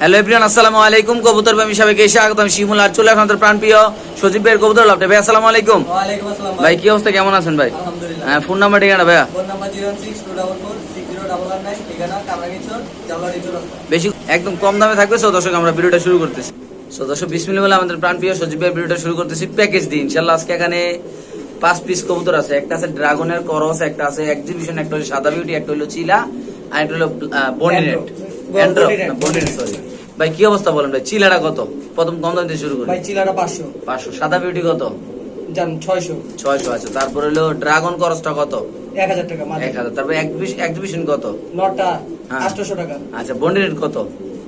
Hello everyone আসসালামু আলাইকুম। কবুতর প্রেমী সবাইকে স্বাগত আমি শিমুল আর চলে আপনাদের প্রাণ প্রিয় সজীব ভাইয়ের কবুতর লাভটা ভাই আসসালামু আলাইকুম। ভাই। কি অবস্থা? কেমন আছেন ভাই? আলহামদুলিল্লাহ। হ্যাঁ ফোন নাম্বার ঠিকানা ভাইয়া? বেশি একদম কম দামে থাকবে। সো দর্শক আমরা ভিডিওটা শুরু করতেছি। সো দর্শক বিসমিল্লাহ বলে আমাদের প্রাণ প্রিয় সজীব ভাই ভিডিওটা শুরু করতেছি। প্যাকেজ দিন ইনশাআল্লাহ আজকে এখানে পাঁচ পিস কবুতর আছে। একটা আছে ড্রাগনের করস একটা আছে এক্সিবিশন একটা হলো সাদা বিউটি একটা হলো চিলা আর একটা হলো. বন্ডিনেট সরি ভাই কি অবস্থা বলেন ভাই? চিলাটা কত? প্রথম কম দাম দিয়ে শুরু করি। ভাই চিলাটা পাঁচশো। পাঁচশো। সাদা বিউটি কত? জান ছয়শো। ছয়শো আছে। তারপর হলো ড্রাগন করসটা কত? এক হাজার টাকা মাত্র। এক হাজার। তারপর এক্সিবিশন কত? নটা হ্যাঁ। আটশোশো টাকা। আচ্ছা বন্ডিনেট কত?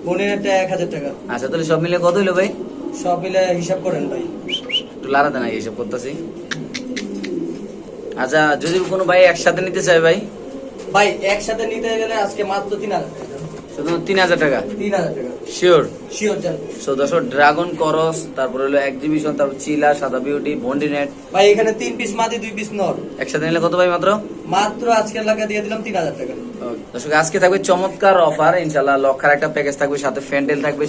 বনিনেরটা এক হাজার টাকা। আচ্ছা তাহলে সব মিলে কত হলো ভাই? সব মিলে হিসাব করেন ভাই। একটু লাড়াতে না এইসব করতেছি। আচ্ছা যদি কোনো ভাই একসাথে নিতে চায় ভাই? ভাই একসাথে নিতে গেলে আজকে মাত্র তিন হাজার শুধু তিন হাজার টাকা? তিন হাজার টাকা। শিওর শিওর সো দশ ড্রাগন করস তারপর হলো এক্সিবিশন তারপর চিলা সাদা বিউটি বন্ডিনেট ভাই এখানে তিন পিস মাদি দুই পিস নর। একসাথে নিলে কত ভাই মাত্র? মাত্র আজকের লাগা দিয়ে দিলাম তিন হাজার টাকা। দর্শক আজকে থাকবে চমৎকার অফার ইনশাল্লাহ লক্ষার একটা প্যাকেজ থাকবে সাথে ফ্যান্ডেল থাকবে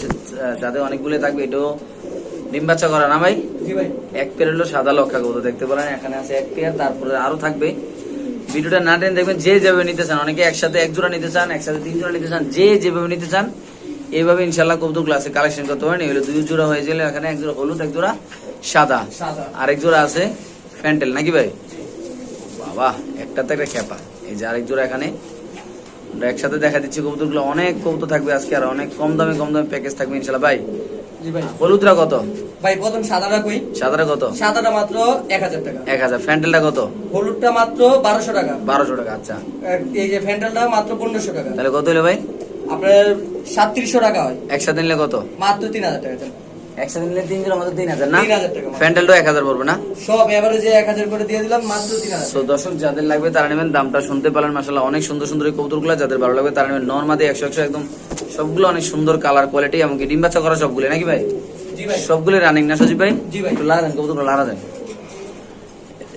সাথে অনেকগুলো থাকবে এটাও ডিম বাচ্চা করা না ভাই? ভাই। এক পেয়ার হলো সাদা লক্ষা কবুতর দেখতে পারেন এখানে আছে এক পেয়ার তারপরে আরও থাকবে। ভিডিওটা না টেনে দেখবেন যে যেভাবে নিতে চান অনেকে একসাথে এক জোড়া নিতে চান একসাথে তিন জোড়া নিতে চান যে যেভাবে নিতে চান এইভাবে ইনশাল্লাহ কবুতর ক্লাসে কালেকশন করতে পারেন। এগুলো দুই জোড়া হয়ে গেলে এখানে এক জোড়া হলুদ এক জোড়া সাদা। আরেক জোড়া আছে ফ্যান্টেল নাকি ভাই? বাবা একটা তো একটা খেপা। এই যে আরেক জোড়া এখানে। একসাথে দেখা দিচ্ছি কবুতরগুলো। অনেক কবুতর থাকবে আজকে আর অনেক কম দামে কম দামে প্যাকেজ থাকবে ইনশাল্লাহ ভাই হলুদরা কত? ভাই প্রথম সাদাটা কই? সাদারা কত? সাদাটা মাত্র এক হাজার টাকা। এক হাজার। ফ্যান্টেলটা কত? হলুদটা মাত্র বারোশো টাকা। বারোশো টাকা আচ্ছা। এই যে ফ্যান্ডেলটা মাত্র পনেরোশো টাকা। তাহলে কত হলো ভাই? আপনার সাতত্রিশশো টাকা হয়। একসাথে নিলে কত? মাত্র তিন হাজার টাকা একসাথে নিলে তিন জনের মতো তিন হাজার না? তিন হাজার টাকা মাত্র। ফ্যান্টেলটা এক হাজার পড়বে না? সব এভারেজে এক হাজার করে দিয়ে দিলাম মাত্র তিন হাজার। দর্শক যাদের লাগবে তারা নেবেন। দামটা শুনতে পারলেন মাসাল্লাহ অনেক সুন্দর সুন্দর এই কবুতরগুলো যাদের ভালো লাগবে তারা নেবেন। নর্মাদি একশো একশো একদম সবগুলো অনেক সুন্দর কালার কোয়ালিটি এমনকি ডিম বাচ্চা করা সবগুলো নাকি ভাই? জি ভাই। সবগুলো রানিং না সজীব ভাই। একটু লাড়া দেন কবুতরগুলো লাড়া দেন।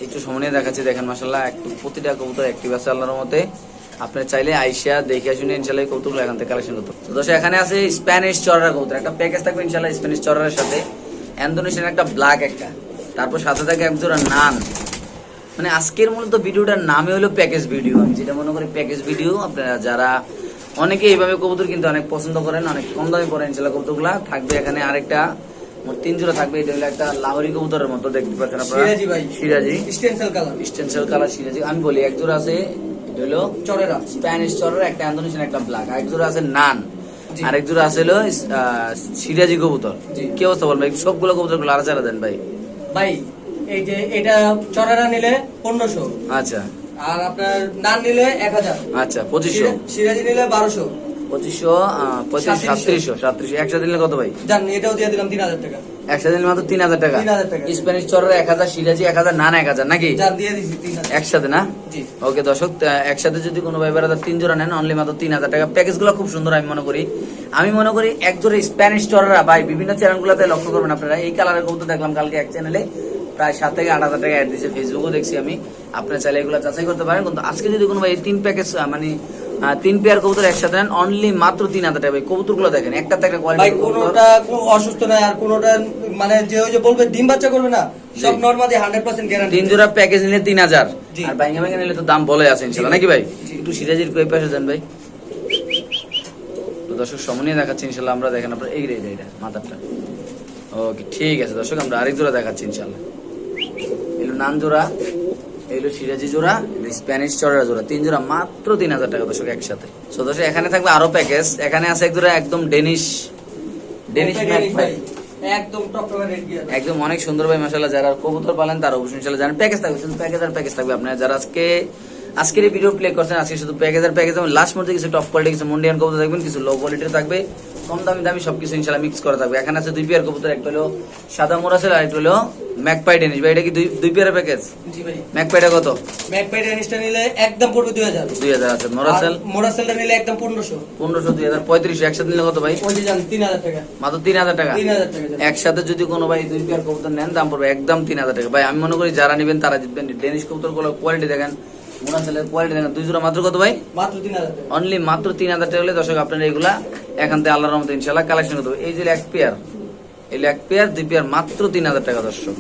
একটু সময় দেখাচ্ছি দেখেন মাসাল্লাহ একটু প্রতিটা কবুতর অ্যাক্টিভ আছে আল্লাহর মতে আপনি চাইলে আইসা দেখে শুনে ইনশাল্লাহ কবুতরগুলো এখান থেকে কালেকশন করতে তো দর্শক এখানে আছে স্প্যানিশ চরার কবুতর একটা প্যাকেজ থাকবে ইনশাল্লাহ স্প্যানিশ চড়ার সাথে। অ্যান্ডোনেশিয়ান একটা ব্ল্যাক একটা। তারপর সাথে থাকে এক জোড়া নান মানে আজকের মূলত ভিডিওটার নামে হলো প্যাকেজ ভিডিও আমি যেটা মনে করি প্যাকেজ ভিডিও আপনারা যারা অনেকে এইভাবে কবুতর কিন্তু অনেক পছন্দ করেন অনেক কম দামে পড়েন ইনশাল্লাহ কবুতরগুলা। থাকবে এখানে আরেকটা মোট তিন জোড়া থাকবে। এটা হলো একটা লাহোরি কবুতরের মতো দেখতে পাচ্ছেন আপনারা। সিরাজি ভাই। Shirazi. Stencil colour. Stencil colour Shirazi. আমি বলি এক জোড়া আছে এটা হলো চরেরা। স্প্যানিশ চরের একটা একটা ব্ল্যাক। আরেক জোড়া আছে নান। আরেক জোড়া আছে হলো সিরাজি কবুতর। কি অবস্থা বলবেন? সবগুলো কবুতরগুলো আলাদা দেন ভাই। ভাই এই যে এটা চরেরা নিলে পনেরোশো। আচ্ছা। আর আপনার নান নিলে এক হাজার। আচ্ছা পঁচিশশো। সিরাজি নিলে বারোশো। পঁচিশশো পঁচিশ সাতত্রিশশো। সাতত্রিশশো একসাথে নিলে কত ভাই? জান এটাও দিয়ে দিলাম তিন হাজার টাকা। একসাথে নিলে মাত্র তিন হাজার টাকা। স্প্যানিশ চরের এক হাজার সিরাজি এক হাজার নান এক হাজার নাকি? একসাথে না? ওকে দর্শক একসাথে যদি কোনো ভাই তিন জোড়া নেন অনলি মাত্র তিন হাজার টাকা। প্যাকেজগুলো খুব সুন্দর আমি মনে করি। আমি মনে করি এক জোড়া স্প্যানিশ চররা ভাই বিভিন্ন চ্যানেল চ্যানেলগুলোতে লক্ষ্য করবেন আপনারা। এই কালারের কবুতর দেখলাম কালকে এক চ্যানেলে প্রায় সাত থেকে আট হাজার টাকা অ্যাড দিয়েছে। ফেসবুকও দেখছি আমি। আপনার চাইলে এগুলো যাচাই করতে পারেন। কিন্তু আজকে যদি কোনো ভাই তিন প্যাকেজ মানে তিন পেয়ার কবুতর একসাথে নেন অনলি মাত্র তিন হাজার টাকা। ভাই কবুতরগুলো দেখেন একটা ভাই কোয়ালিটি কোনোটা কোনো অসুস্থ নয় আর কোনোটা মানে যে ওই যে বলবে ডিম বাচ্চা করবে না সব। নর্মালি হান্ড্রেড পার্সেন্ট গ্যারান্টি তিন জোড়া প্যাকেজ নিলে তিন হাজার। আর বাইঙ্গা বাইঙ্গা নিলে তো দাম বলে আছে ইনশাল্লাহ নাকি ভাই? একটু সিরাজির কই পাশে যান ভাই। তো দর্শক সময় দেখাচ্ছি ইনশাল্লাহ আমরা দেখেন আপনার এই রে এটা মাথারটা ওকে ঠিক আছে দর্শক আমরা আরেক জোড়া দেখাচ্ছি ইনশাল্লাহ এলো নান জোড়া এলো সিরাজি জোড়া স্প্যানিশ চড়া জোড়া। তিন জোড়া মাত্র তিন হাজার টাকা দর্শক একসাথে। তো দর্শক এখানে থাকবে আরও প্যাকেজ এখানে আছে এক জোড়া একদম ডেনিশ ডেনিশ ম্যাক একদম অনেক সুন্দর ভাই মাসাল্লাহ যারা কবুতর পালেন তারা অবশ্যই ইনশাল্লাহ জানেন। প্যাকেজ থাকবে শুধু প্যাকেজ আর প্যাকেজ থাকবে আপনার। যারা আজকে আজকের এই ভিডিও প্লে করছেন আজকে শুধু প্যাকেজ আর প্যাকেজ লাস্ট মধ্যে কিছু টপ কোয়ালিটি কিছু মুন্ডিয়ান কবুতর থাকবেন কিছু লো কোয়ালিটির থাকবে। কম দামি দামি সবকিছু ইনশাল্লাহ মিক্স করা থাকবে। এখানে আছে দুই পেয়ার কবুতর একটা হলো সাদা মোরাসেল আর একটা হলো ম্যাকপাই ডেনিশ ভাই এটা কি দুই দুই পেয়ারের প্যাকেজ জি ভাই। ম্যাকপাইটা কত? ম্যাক পাই নিলে একদম পড়বে দুই হাজার। দুই হাজার আছে। মোরাসেল? মোরাসেলটা নিলে একদম পনেরোশো। পনেরোশো দুই হাজার। পঁয়ত্রিশশো একসাথে নিলে কত ভাই? ওই যে জান তিন হাজার টাকা। মাত্র তিন হাজার টাকা? তিন হাজার টাকা একসাথে যদি কোনো ভাই দুই পেয়ার কবুতর নেন দাম পড়বে একদম তিন হাজার টাকা। ভাই আমি মনে করি যারা নেবেন তারা জিতবেন। ডেনিশ কবুতরগুলো কোয়ালিটি দেখেন মোনা সেলের কোয়ালিটি দেখেন। দুই জোড়া মাত্র কত ভাই? মাত্র তিন হাজার টাকা। অনলি মাত্র তিন হাজার টাকা হলে দর্শক আপনারা এগুলা এখান থেকে আল্লাহর রহমতে ইনশাল্লাহ কালেকশন করতে এই যে এক পেয়ার এই এক পেয়ার দুই পেয়ার মাত্র তিন হাজার টাকা দর্শক।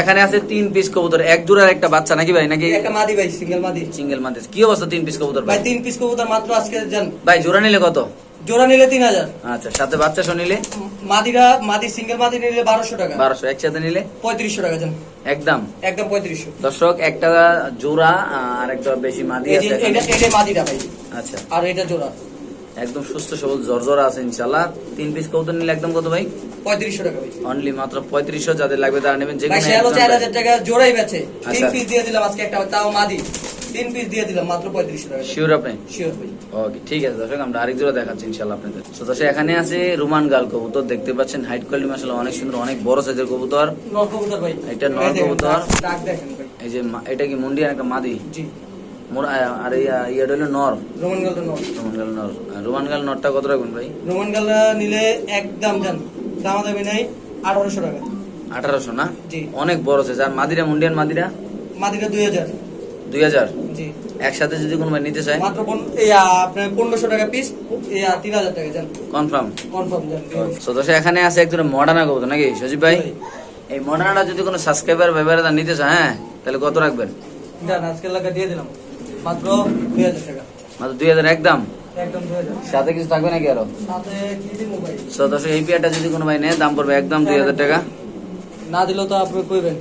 এখানে আছে তিন পিস কবুতর এক জোড়ার একটা বাচ্চা নাকি ভাই? নাকি একটা মাদি ভাই সিঙ্গেল মাদি। সিঙ্গেল মান্থ কি অবস্থা তিন পিস কবুতর ভাই? তিন পিস কবুতর মাত্র আজকে যান ভাই জোড়া নিলে কত? জোড়া নিলে তিন হাজার। আচ্ছা সাথে বাচ্চা সহ নিলে? মাদিরা মাদি সিঙ্গেল মাদি নিলে বারোশো টাকা। বারোশো একসাথে নিলে? পঁয়ত্রিশশো টাকা যান একদম। একদম পঁয়ত্রিশশো। দর্শক একটা জোড়া আর একটা বেশি মাদি আছে এটা মাদিরা ভাই। আচ্ছা। আর এটা জোড়া। একদম সুস্থ সবল জর্জরা আছে ইনশাল্লাহ তিন পিস কবুতর নিলে একদম কত ভাই? পঁয়ত্রিশশো টাকা অনলি মাত্র পঁয়ত্রিশশো যাদের লাগবে তারা নেবেন যে ভাই কোনো সে হলো একজন চার হাজার টাকা জোড়াই বেচে। তিন। পিস দিয়ে দিলাম আজকে একটা তাও মাদি। তিন পিস দিয়ে দিলাম মাত্র পঁয়ত্রিশশো টাকা। শিওর আপনি? শিওর ভাই। ওকে ঠিক আছে দর্শক আমরা আরেক জোড়া দেখাচ্ছি ইনশাল্লাহ আপনাদের। তো দর্শক এখানে আছে রুমান গাল কবুতর দেখতে পাচ্ছেন হাইট কোয়ালিটি মাসাল্লাহ অনেক সুন্দর অনেক বড় সাইজের কবুতর। নর কবুতর ভাই। এটা নর কবুতর। এই যে এটা কি মুন্ডিয়ান একটা মাদি? জি। মোর- আর ইয়েটা হলো নর। রোমান নর। রুমান নর। আর নরটা কত রাখবেন ভাই? রোমান নিলে একদম যান দামাদামি নাই আঠারোশো টাকা। আঠারোশো না? জি। অনেক বড় সাইজ আর মাদিরা মুন্ডিয়ান মাদিরা? মাদিটা দুই হাজার। দুই হাজার? জি। একসাথে যদি কোনো ভাই নিতে চায়? মাত্র আপনার পনেরোশো টাকা পিস তিন হাজার টাকা যান কনফার্ম কনফার্ম যান তো এখানে আছে একজন মডার্না কবুতর নাকি? সজীব ভাই। এই মডার্নাটা যদি কোনো সাবস্ক্রাইবার ব্যবহারে নিতে চায় হ্যাঁ তাহলে কত রাখবেন? আজকে লাগা দিয়ে দিলাম। মাত্র দুই হাজার টাকা। মাত্র দুই হাজার একদম? সাথে কিছু থাকবে নাকি আরও? দর্শক এই পেয়ারটা যদি কোনো ভাই নেয় দাম পড়বে একদম দুই হাজার টাকা। না দিলেও তো আপনি কইবেন।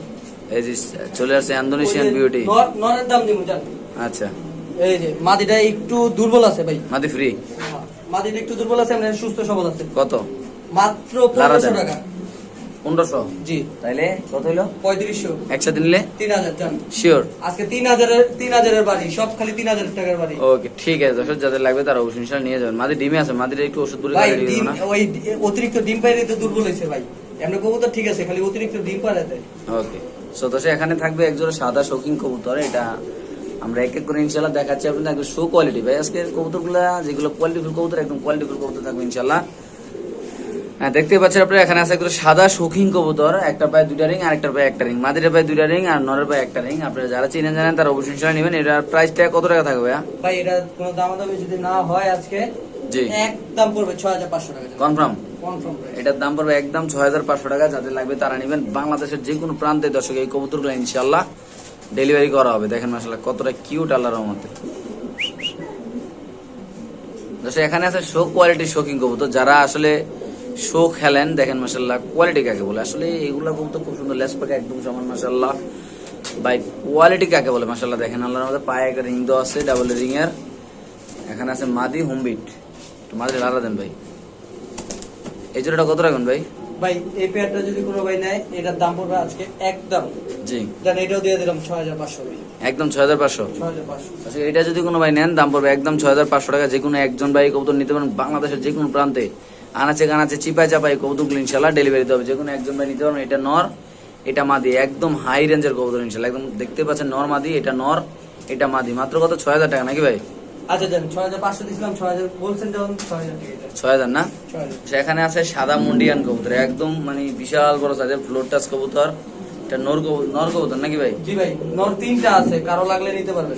এই যে চলে আসছে ইন্দোনেশিয়ান বিউটি নরের দাম জান। আচ্ছা। এই যে মাদিটা একটু দুর্বল আছে ভাই। মাদি ফ্রি মাদিটা একটু দুর্বল আছে মানে সুস্থ সবল আছে। কত? মাত্র পনেরোশো। টাকা। পনেরোশো? জি। তাইলে কত হইল? পঁয়ত্রিশশো। একসাথে নিলে? তিন হাজার শিওর আজকে তিন হাজারের তিন হাজারের বাড়ি সব খালি তিন হাজার টাকার বাড়ি। ওকে ঠিক আছে দর্শক যাদের লাগবে তারা অবশ্যই ইনশাল্লাহ নিয়ে যাবেন। মাদি ডিমে আছে মাদির একটু ওষুধ বলে ভাই খাইয়ে দিয়ে ডিম দিও না? ওই অতিরিক্ত ডিম পাইলে তো দুর্বল হয়েছে ভাই। এমনি কবুতর ঠিক আছে খালি অতিরিক্ত ডিম ওকে। সো দর্শক এখানে থাকবে একজোড়া সাদা শৌখিন কবুতর এটা আমরা এক এক করে ইনশাল্লাহ দেখাচ্ছি আপনাদের একদম শো কোয়ালিটি ভাই আজকের কবুতরগুলা যেগুলো কোয়ালিটিফুল কবুতর একদম কোয়ালিটিফুল কবুতর থাকবে ইনশাল্লাহ। হ্যাঁ দেখতে পাচ্ছেন আপনারা এখানে আছে একটা সাদা শৌখিন কবুতর একটা পায়ে দুইটা রিং আর একটা পায়ে একটা রিং মাদিরের পায়ে দুইটা রিং আর নরের পায়ে একটা রিং আপনারা যারা চিনেন জানেন তারা অবশ্যই ইনশাল্লাহ নেবেন। এটার প্রাইসটা কত টাকা থাকবে ভাইয়া? ভাই এটা কোনো দাম দামাদামি যদি না হয় আজকে জি। একদম পড়বে ছয় হাজার পাঁচশো টাকা। কনফার্ম কনফার্ম এটার দাম পড়বে একদম ছয় হাজার পাঁচশো টাকা। যাদের লাগবে তারা নেবেন বাংলাদেশের যে কোনো প্রান্তে দর্শক এই কবুতরগুলো ইনশাল্লাহ ডেলিভারি করা হবে। দেখেন মাসাল্লাহ কতটা কিউট আল্লাহর রহমতে। দর্শক এখানে আছে শো কোয়ালিটির শৌখিন কবুতর। যারা আসলে শো খেলেন দেখেন মাসাল্লাহ কোয়ালিটি কাকে বলে? আসলে এগুলো কবুতর খুব সুন্দর লেস পাকে একদম সমান মাসাল্লাহ বাই কোয়ালিটি কাকে বলে মাসাল্লাহ দেখেন আল্লাহর মধ্যে পায়ে একটা রিং দেওয়া আছে ডাবল রিং এর। এখানে আছে মাদি হোমবিট। মাদি লালা দেন ভাই। এই জোড়াটা কত রাখবেন ভাই? ভাই এই পেয়ারটা যদি কোনো ভাই নেয় এটার দাম পড়বে আজকে একদম। জি। জান এটাও দিয়ে দিলাম ছয় হাজার পাঁচশো ভাই। একদম আচ্ছা এটা যদি কোনো ভাই নেন দাম পড়বে একদম ছয় হাজার পাঁচশো টাকা। যে কোনো একজন ভাই কবুতর নিতে পারেন বাংলাদেশের যে কোনো প্রান্তে। আনাচে কানাচে চিপায় চাপাই কবুতরগুলো ইনশাল্লাহ ডেলিভারি দিতে হবে। যে কোনো একজন ভাই নিতে পারবেন এটা নর এটা মাদি একদম হাই রেঞ্জের কবুতর ইনশাল্লাহ। একদম দেখতে পাচ্ছেন নর মাদি এটা নর এটা মাদি। মাত্র কত? ছয় হাজার টাকা নাকি ভাই? আচ্ছা জান ছয় হাজার পাঁচশো দিয়েছিলাম ছয় হাজার বলছেন যখন ছয় হাজার ছয় হাজার না? সেখানে আছে সাদা মুন্ডিয়ান কবুতর একদম মানে বিশাল বড় সাইজের ফ্লোর টাচ কবুতর। এটা নর নর কবুতর নাকি ভাই? জি ভাই নর তিনটা আছে কারও লাগলে নিতে পারবেন।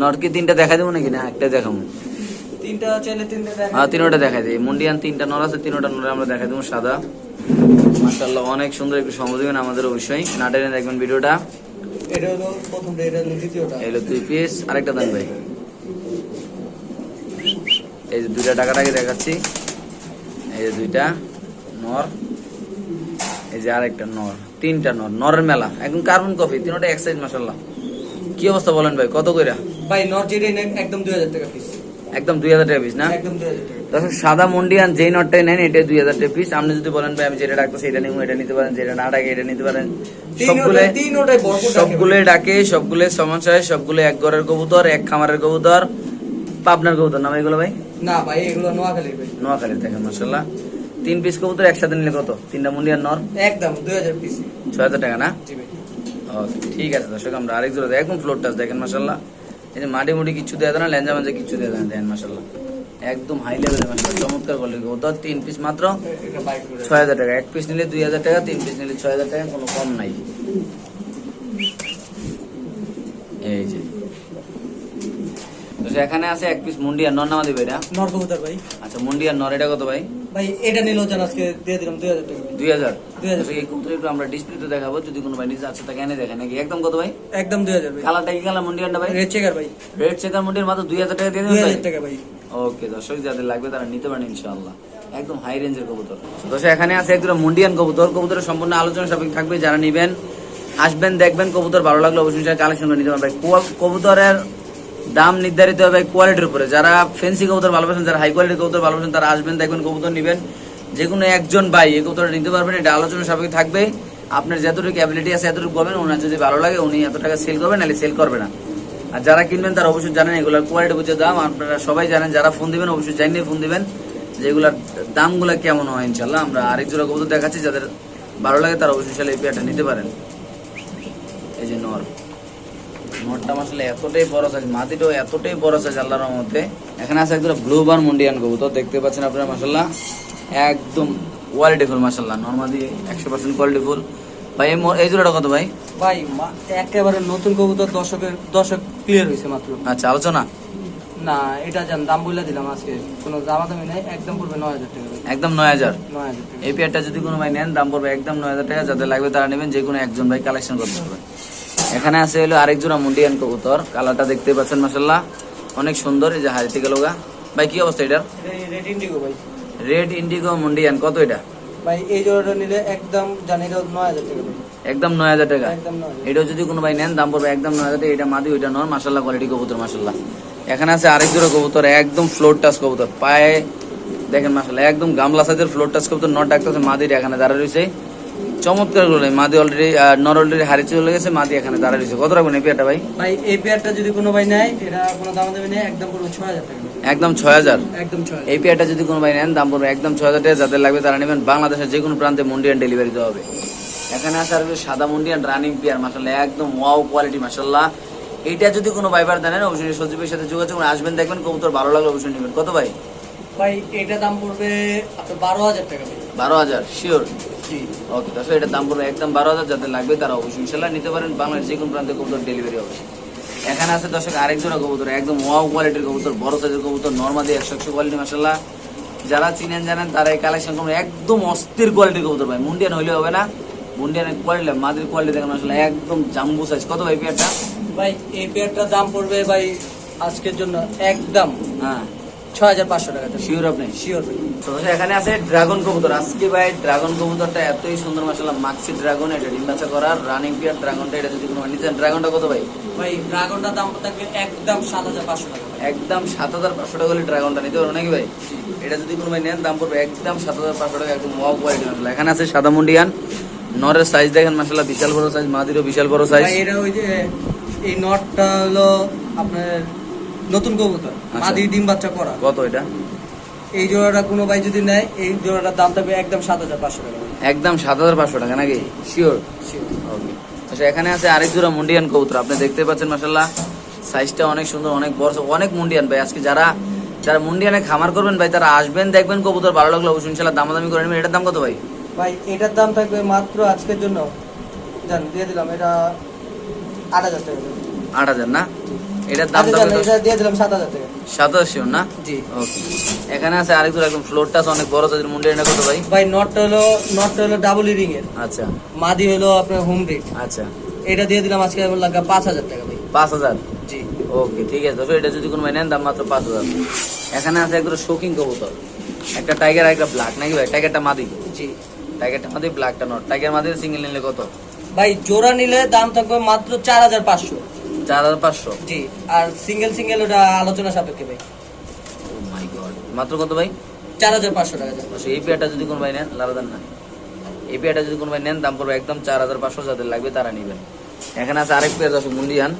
নর কি তিনটা দেখা দেবো নাকি? না একটা দেখাবো। তিনটা চাইলে তিনটা হ্যাঁ তিনোটা দেখাই দিই। মুন্ডিয়ান তিনটা নর আছে তিনোটা নরে আমরা দেখাই দেবো সাদা। মাশাআল্লাহ অনেক সুন্দর একটু সময় দিবেন আমাদের অবশ্যই। নাটেনে দেখবেন ভিডিওটা। এটা হলো প্রথমটা এটা হলো দ্বিতীয়টা। এলো দুই পিস আরেকটা দেন ভাই। এই যে দুইটা টাকাটাকে দেখাচ্ছি। এই যে দুইটা নর এই যে আরেকটা নর তিনটা নর নরের মেলা। একদম কার্বন কফি তিনোটা এক সাইজ মাসাল্লাহ কি অবস্থা বলেন ভাই কত কইরা? ভাই নর নেন একদম দুই হাজার টাকা পিস একদম দুই হাজার টাকা পিস না? দর্শক সাদা মন্ডিয়ান যেই নটটাই নেন এটা দুই হাজার টাকা পিস আপনি যদি বলেন ভাই আমি যেটা ডাকতেছি এটা নিবো এটা নিতে পারেন যেটা না ডাকে এটা নিতে পারেন। সবগুলো সবগুলো ডাকে সবগুলো সমান সাইজ সবগুলো এক ঘরের কবুতর এক খামারের কবুতর পাবনার কবুতর। নাম এগুলো ভাই? না ভাই এগুলো নোয়াখালীর ভাই। নোয়াখালী দেখেন মাসাল্লাহ তিন পিস কবুতর একসাথে নিলে কত? তিনটা মন্ডিয়ান নর? একদম দুই হাজার পিস ছয় হাজার টাকা না? ঠিক আছে দর্শক আমরা আরেক জোড়া একদম ফ্লোর টাচ দেখেন মাসাল্লাহ এই যে মাটি মুটি কিছু দেয় না ল্যাঞ্জা মাঞ্জা কিছু দেয় না দেখেন মাসাল্লাহ একদম হাই লেভেলের মাসাল্লাহ চমৎকার কোয়ালিটি কবুতর তিন পিস মাত্র ছয় হাজার টাকা। এক পিস নিলে দুই হাজার টাকা তিন পিস নিলে ছয় হাজার টাকা কোনো কম নাই। এই যে। তো এখানে আছে এক পিস মুন্ডিয়ান নর নামা দিবে এটা নর কবুতর ভাই। আচ্ছা মুন্ডিয়ান নর এটা কত ভাই? ভাই এটা নিলেও জান আজকে দিয়ে দিলাম দুই হাজার টাকা। দুই হাজার? 2000 এই কবুতর আমরা ডিসপ্লেতে দেখাবো যদি কোনো ভাই নিচে আছে তাকে এনে দেখেন। নাকি একদম কত ভাই? একদম দুই হাজার ভাই। কালারটা কি কালার মুন্ডিয়ানটা ভাই? রেড চেকার ভাই। রেড চেকার মুন্ডিয়ান মাত্র দুই হাজার টাকা দিয়ে দুই হাজার টাকা ভাই। ওকে দর্শক যাদের লাগবে তারা নিতে পারেন ইনশাআল্লাহ। একদম হাই রেঞ্জের কবুতর। দর্শক এখানে আছে একদম মুন্ডিয়ান কবুতর। কবুতরের সম্পূর্ণ আলোচনা সাপেক্ষে থাকবে যারা নিবেন আসবেন দেখবেন কবুতর ভালো লাগলে অবশ্যই কালেকশন করে নিতে পারবেন কবুতরের দাম নির্ধারিত হবে কোয়ালিটির উপরে। যারা ফেন্সি কবুতর ভালোবাসেন, যারা হাই কোয়ালিটির কবুতর ভালোবাসেন, তারা আসবেন, দেখবেন কবুতর নেবেন। যে কোনো একজন ভাই এই কবুতরটা নিতে পারবেন, এটা আলোচনা সাপেক্ষে থাকবে। আপনার যতটুকু অ্যাবিলিটি আছে, এতটুকু পাবেন। ওনার যদি ভালো লাগে, উনি এত টাকা সেল করবেন নাহলে সেল করবে না। আর যারা কিনবেন, তারা অবশ্যই জানেন এগুলোর কোয়ালিটি বুঝে দাম। আপনারা সবাই জানেন, যারা ফোন দিবেন, অবশ্যই জানিয়ে ফোন দিবেন যে এগুলার দামগুলো কেমন হয় ইনশাল্লাহ আমরা আরেক জোড়া কবুতর দেখাচ্ছি, যাদের ভালো লাগে, তারা অবশ্যই সালে এই পেয়ারটা নিতে পারেন। এই যে নর। নরটা আসলে এতটাই বড় সাইজ মাটিটাও এতটাই বড় সাইজ আল্লাহর রহমতে। এখানে আছে একদম ব্লু বার মুন্ডিয়ান কবুতর দেখতে পাচ্ছেন আপনারা মাসাল্লাহ একদম কোয়ালিটিফুল মাসাল্লাহ নর্মালি একশো পার্সেন্ট কোয়ালিটিফুল ভাই এই জোড়াটা কত ভাই? ভাই একেবারে নতুন কবুতর দর্শকের দর্শক ক্লিয়ার হয়েছে মাত্র। আচ্ছা আলোচনা? না এটা জান দাম বলে দিলাম আজকে। কোনো দামাদামি নেই একদম পড়বে নয় হাজার টাকা। একদম নয় হাজার? নয় হাজার এই পেয়ারটা যদি কোনো ভাই নেন দাম পড়বে একদম নয় হাজার টাকা। যাদের লাগবে তারা নেবেন যে কোনো একজন ভাই কালেকশন করতে পারবে। এখানে আছে হলো আরেক জোড়া মুন্ডিয়ান কবুতর। কালারটা দেখতে পাচ্ছেন মাসাল্লাহ অনেক সুন্দর এই যে হাড়ি থেকে লোগা। ভাই কি অবস্থা এটার? রেড ইন্ডিগো ভাই। রেড ইন্ডিগো মুন্ডিয়ান কত এটা? ভাই এই জোড়াটা নিলে একদম জানি এটা নয় হাজার টাকা ভাই একদম নয় হাজার টাকা। একদম নয় হাজার। যদি কোনো ভাই নেন দাম পড়বে একদম নয় হাজার টাকা। এটা মাদি ওইটা নর মাসাল্লাহ কোয়ালিটি কবুতর মাসাল্লাহ এখানে আছে আরেক জোড়া কবুতর একদম ফ্লোর টাচ কবুতর। পায়ে দেখেন মাসাল্লাহ একদম গামলা সাইজের ফ্লোর টাচ কবুতর নট ডাকতেছে মাদির এখানে দাঁড়া রয়েছে। চমৎকার করে মাদি অলরেডি নর অলরেডি হারি চলে গেছে মাদি এখানে দাঁড়া রয়েছে। কত রাখবেন এই পেয়ারটা ভাই? ভাই এই পেয়ারটা যদি কোনো ভাই নেয় এটা কোনো দাম দেবে নেই একদম ছয় হাজার টাকা। ভাই। একদম ছয় হাজার? একদম ছয় হাজার। এই পেয়ারটা যদি কোনো ভাই নেন দাম পড়বে একদম ছয় হাজার টাকা। যাদের লাগবে তারা নেবেন। বাংলাদেশের যে কোনো প্রান্তে মুন্ডিয়ান ডেলিভারি দেওয়া হবে। এখানে আসার সাদা মুন্ডিয়ান রানিং পেয়ার মাসাল্লাহ একদম ওয়াও কোয়ালিটি মাসাল্লাহ এইটা যদি কোনো ভাইবার দেন অবশ্যই সজীবের সাথে যোগাযোগ করে আসবেন দেখবেন কবুতর ভালো লাগলে অবশ্যই নেবেন। কত ভাই? ভাই এটা দাম পড়বে বারো হাজার টাকা। বারো হাজার শিওর ওকে তাহলে এটার দাম পড়বে একদম বারো হাজার যাদের লাগবে তারা অবশ্যই ইনশাল্লাহ নিতে পারেন। বাংলাদেশ যে কোনো প্রান্তে কবুতর ডেলিভারি হবে। এখানে আছে দর্শক আরেক জোড়া কবুতর একদম ওয়াও কোয়ালিটির কবুতর বড় সাইজের কবুতর নর্মালি একশো একশো কোয়ালিটি মাসাল্লাহ যারা চিনেন জানেন তারা এই কালেকশন করবেন একদম অস্থির কোয়ালিটির কবুতর ভাই। মুন্ডিয়ান হইলে হবে না মুন্ডিয়ানের কোয়ালিটি মাদির কোয়ালিটি দেখেন আসলে একদম জাম্বু সাইজ কত ভাই পেয়ারটা ভাই এই পেয়ারটার দাম পড়বে ভাই আজকের জন্য একদম হ্যাঁ। ছয় হাজার পাঁচশো টাকা শিওর আপনি? শিওর এখানে আছে ড্রাগন কবুতর। আজকে ভাই ড্রাগন কবুতরটা এতই সুন্দর মাসাল্লাহ মাক্সি ড্রাগন এটা ডিম বাচ্চা করার রানিং পিয়ার ড্রাগনটা এটা যদি কোনো ড্রাগনটা কত ভাই? ভাই ড্রাগনটার দাম থাকবে একদম সাত হাজার পাঁচশো টাকা একদম সাত হাজার পাঁচশো টাকা হলে ড্রাগনটা নিতে পারব নাকি ভাই? এটা যদি কোনো ভাই নেন দাম পড়বে একদম সাত হাজার পাঁচশো টাকা একদম ওয়াও কোয়ালিটি মাসাল্লাহ এখানে আছে সাদা মুন্ডিয়ান নরের সাইজ দেখেন মাসাল্লাহ বিশাল বড় সাইজ মাদিরও বিশাল বড় সাইজ এটা ওই যে এই নটটা হলো আপনার নতুন কবুতর। আচ্ছা। মাদি ডিম বাচ্চা করা। কত এটা? এই জোড়াটা কোনো ভাই যদি নেয় এই জোড়াটার দাম থাকবে একদম সাত হাজার পাঁচশো টাকা। একদম সাত হাজার পাঁচশো টাকা নাকি? শিওর. ওকে আচ্ছা এখানে আছে আরেক জোড়া মুন্ডিয়ান কবুতর। আপনি দেখতে পাচ্ছেন মাসাল্লাহ সাইজটা অনেক সুন্দর অনেক বড় অনেক মুন্ডিয়ান ভাই। আজকে যারা যারা মুন্ডিয়ানে খামার করবেন ভাই তারা আসবেন দেখবেন কবুতর ভালো লাগল অবশ্যই ইনশাল্লাহ দামাদামি করে নেবেন। এটার দাম কত ভাই? ভাই এটার দাম থাকবে মাত্র আজকের জন্য জান দিয়ে দিলাম এটা আট হাজার টাকা। আট হাজার না? এটার দাম আচ্ছা, এটা দিয়ে দিলাম সাত হাজার টাকা। সাত হাজার শিওর না? জি। ওকে। এখানে আছে আরেক জোড়া একদম ফ্লোরটা অনেক বড় সাইজের মুন্ডিয়ানটা কত ভাই? ভাই নটটা হলো নটটা হলো ডাবল ইরিং এর। আচ্ছা। মাদি হলো আপনার হোম ব্রিড আচ্ছা। এটা দিয়ে দিলাম আজকে লাগা পাঁচ হাজার টাকা ভাই। পাঁচ হাজার? জি। ওকে ঠিক আছে। তবে এটা যদি কোনো নেন দাম মাত্র পাঁচ হাজার। এখানে আছে একদম শৌখিন কবুতর। একটা টাইগার আর একটা ব্ল্যাক নাকি ভাই? টাইগারটা মাদি। জি। টাইগারটা মাদি ব্ল্যাকটা নট টাইগার মাদি সিঙ্গেল নিলে কত? ভাই জোড়া নিলে দাম থাকবে মাত্র চার হাজার পাঁচশো। চার হাজার পাঁচশো? জি আর সিঙ্গেল সিঙ্গেল ওটা আলোচনা সাপেক্ষে ভাই। মাই গড মাত্র কত ভাই? চার হাজার পাঁচশো টাকা যাবে তো এই পেয়ারটা যদি কোনো ভাই নেন লাগাদান না। এই পেয়ারটা যদি কোনো ভাই নেন দাম পড়বে একদম চার হাজার পাঁচশো যাদের লাগবে তারা নেবেন। এখানে আছে আরেক পেয়ার দশ মুন্ডিয়ান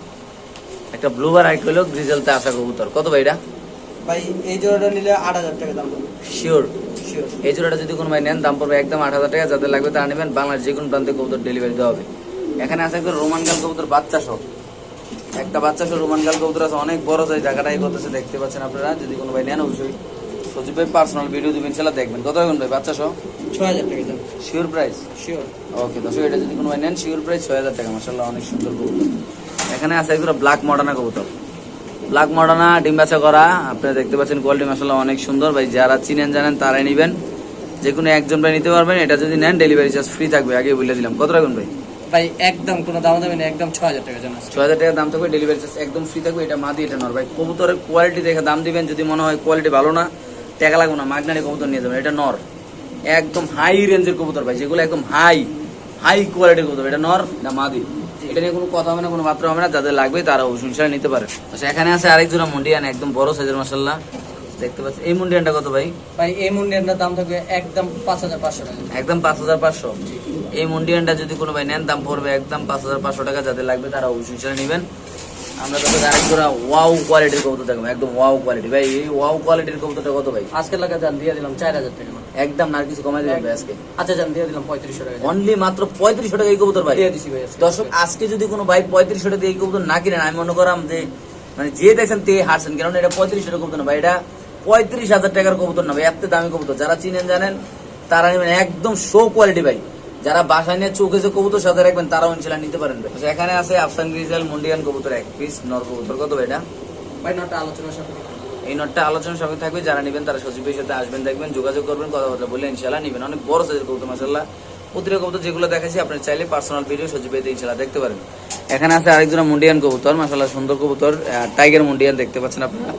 একটা ব্লু বার আইট হলো গ্রিজেলতে আসা কবুতর। কত ভাই এটা? ভাই এই জোড়াটা নিলে আট হাজার টাকা দাম পড়বে। শিওর শিওর এই জোড়াটা যদি কোনো ভাই নেন দাম পড়বে একদম আট হাজার টাকা যাদের লাগবে তারা নেবেন। বাংলার যে কোনো প্রান্তে কবুতর ডেলিভারি দেওয়া হবে। এখানে আছে একদম রোমান গাল কবুতর বাচ্চা সহ। একটা বাচ্চা সহ রোমান গাল কবুতর আছে অনেক বড় সাইজ জায়গাটাই করতেছে দেখতে পাচ্ছেন আপনারা যদি কোনো ভাই নেন অবশ্যই। সচিব ভাই পার্সোনাল ভিডিও দিবেন সেটা দেখবেন। কত এখন ভাই বাচ্চা সহ? ছয় হাজার টাকা শিওর প্রাইস শিওর ওকে দর্শক এটা যদি কোনো ভাই নেন শিওর প্রাইস ছয় হাজার টাকা মাসাল্লাহ অনেক সুন্দর কবুতর। এখানে আছে একদম ব্ল্যাক মডার্না কবুতর। ব্ল্যাক মডানা ডিম বাছা করা আপনারা দেখতে পাচ্ছেন কোয়ালিটি মশলা অনেক সুন্দর। ভাই যারা চিনেন জানেন তারাই নেবেন। যে কোনো একজন ভাই নিতে পারবেন এটা যদি নেন ডেলিভারি চার্জ ফ্রি থাকবে আগে বলে দিলাম। কত রাখবেন ভাই? ভাই একদম কোনো দাম দামি নেই একদম ছয় হাজার টাকা জানা ছয় হাজার টাকা দাম থাকবে ডেলিভারি চার্জ একদম ফ্রি থাকবে এটা মাদি এটা নর ভাই কবুতরের কোয়ালিটি দেখে দাম দিবেন যদি মনে হয় কোয়ালিটি ভালো না টাকা লাগবে না মাগনারি কবুতর নিয়ে যাবেন এটা নর। একদম হাই রেঞ্জের কবুতর ভাই যেগুলো একদম হাই হাই কোয়ালিটির কবুতর এটা নর এটা মাদি এটা নিয়ে কোনো কথা হবে না কোনো মাত্রা হবে না যাদের লাগবে তারা শুনশাল নিতে পারে। আচ্ছা এখানে আছে আরেক জোড়া মুন্ডিয়ান একদম বড় সাইজের মশাল্লাহ দেখতে পাচ্ছি এই মুন্ডিয়ানটা কত ভাই? ভাই এই মুন্ডিয়ানটার দাম থাকবে একদম পাঁচ হাজার পাঁচশো একদম পাঁচ হাজার পাঁচশো। এই মন্ডিয়ানটা যদি কোনো ভাই নেন দাম পড়বে একদম পাঁচ হাজার পাঁচশো টাকা যাদের লাগবে তারা অবশ্যই সেটা নেবেন। আমরা তাদের আরেক জোড়া ওয়াও কোয়ালিটির কবুতর দেখব একদম ওয়াও কোয়ালিটি। ভাই এই ওয়াও কোয়ালিটির কবুতরটা কত ভাই? আজকের লাগা যান দিয়ে দিলাম চার হাজার টাকা। একদম না আর কিছু কমাই দিবেন আজকে। আচ্ছা যান দিয়ে দিলাম পঁয়ত্রিশশো টাকা। অনলি মাত্র পঁয়ত্রিশশো টাকা এই কবুতর ভাই। দিয়ে দিছি ভাই আজকে। দর্শক আজকে যদি কোনো ভাই পঁয়ত্রিশশো টাকা এই কবুতর না কিনেন আমি মনে করাম যে মানে যে দেখছেন তে হারছেন কেন এটা পঁয়ত্রিশশো টাকা কবুতর না ভাই এটা পঁয়ত্রিশ হাজার টাকার কবুতর না ভাই এত দামি কবুতর। যারা চিনেন জানেন তারা নেবেন একদম শো কোয়ালিটি ভাই। যারা বাসায় নিয়ে চোখে যে কবুতর সাথে রাখবেন তারাও ইনশাল্লাহ নিতে পারেন আচ্ছা, এখানে আছে আফসান গ্রিজাল মুন্ডিয়ান কবুতর এক পিস নর কবুতর। কত এটা? ভাই নটা আলোচনা সাপেক্ষে এই নোটটা আলোচনা সঙ্গে থাকবে। যারা নেবেন তারা সচিবের সাথে আসবেন দেখবেন যোগাযোগ করবেন কথাবার্তা বলে ইনশাল্লাহ নেবেন। অনেক বড় সাইজের কবুতর মাসাল্লাহ প্রতিটা কবুতর যেগুলো দেখাচ্ছি আপনি চাইলে পার্সোনাল ভিডিও সচিবের ইনশাল্লাহ দেখতে পারেন। এখানে আছে আরেকজন মুন্ডিয়ান কবুতর মাসাল্লাহ সুন্দর কবুতর টাইগার মুন্ডিয়ান দেখতে পাচ্ছেন আপনারা।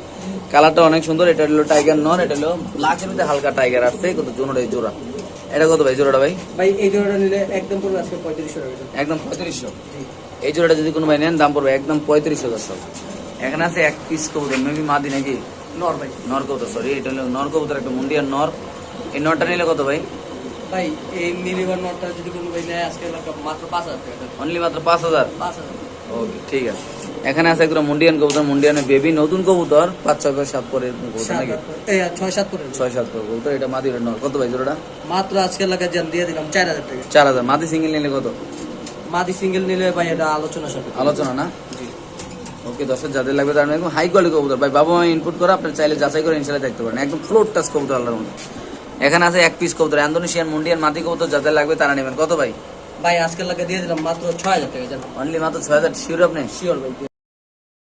কালারটা অনেক সুন্দর এটা হলো টাইগার নন এটা হলো ব্ল্যাকের মধ্যে হালকা টাইগার আসছে কিন্তু এই জোড়া। এটা কত ভাই জোড়াটা ভাই? ভাই এই জোড়াটা নিলে একদম পড়বে আজকে পঁয়ত্রিশশো টাকা। একদম পঁয়ত্রিশশো? এই জোড়াটা যদি কোনো ভাই নেন দাম পড়বে একদম পঁয়ত্রিশশো দর্শক এখানে আছে এক পিস কবুতর মেবি মাদি নাকি? নর ভাই। নর কবুতর সরি এটা হলো নর কবুতর একটা মুন্ডিয়ান নর। এই নরটা নিলে কত ভাই? ভাই এই মিলিবার নরটা যদি কোনো ভাই নেয় আজকে মাত্র পাঁচ হাজার টাকা। অনলি মাত্র পাঁচ হাজার? পাঁচ হাজার। ওকে ঠিক আছে। এখানে আছে একটা মুন্ডিয়ান কবুতর মুন্ডিয়ানের বেবি নতুন কবুতর পাঁচ ছয় করে সাত পরে এরকম কবুতর নাকি? ছয় সাত করে ছয় সাত করে কবুতর এটা মাদি নর। কত ভাই জোড়াটা? মাত্র আজকে লাগা যান দিয়ে দিলাম চার হাজার টাকা। চার হাজার। মাদি সিঙ্গেল নিলে কত? মাদি সিঙ্গেল নিলে ভাই এটা আলোচনা সাপেক্ষে। আলোচনা না? ওকে দশের যাদের লাগবে তার একদম হাই কোয়ালিটি কবুতর। ভাই বাবা ইনপুট করে আপনার চাইলে যাচাই করে ইনশাল্লাহ দেখতে পারেন। একদম ফ্লোর টাচ কবুতর আল্লাহর মধ্যে এখানে আছে এক পিস কবুতর ইন্দোনেশিয়ান মুন্ডিয়ান মাদি কবুতর যাদের লাগবে তারা নেবেন। কত ভাই? ভাই আজকের লাগে দিয়ে দিলাম মাত্র ছয় হাজার টাকা অনলি মাত্র ছয় হাজার শিওর আপনি? শিওর ভাই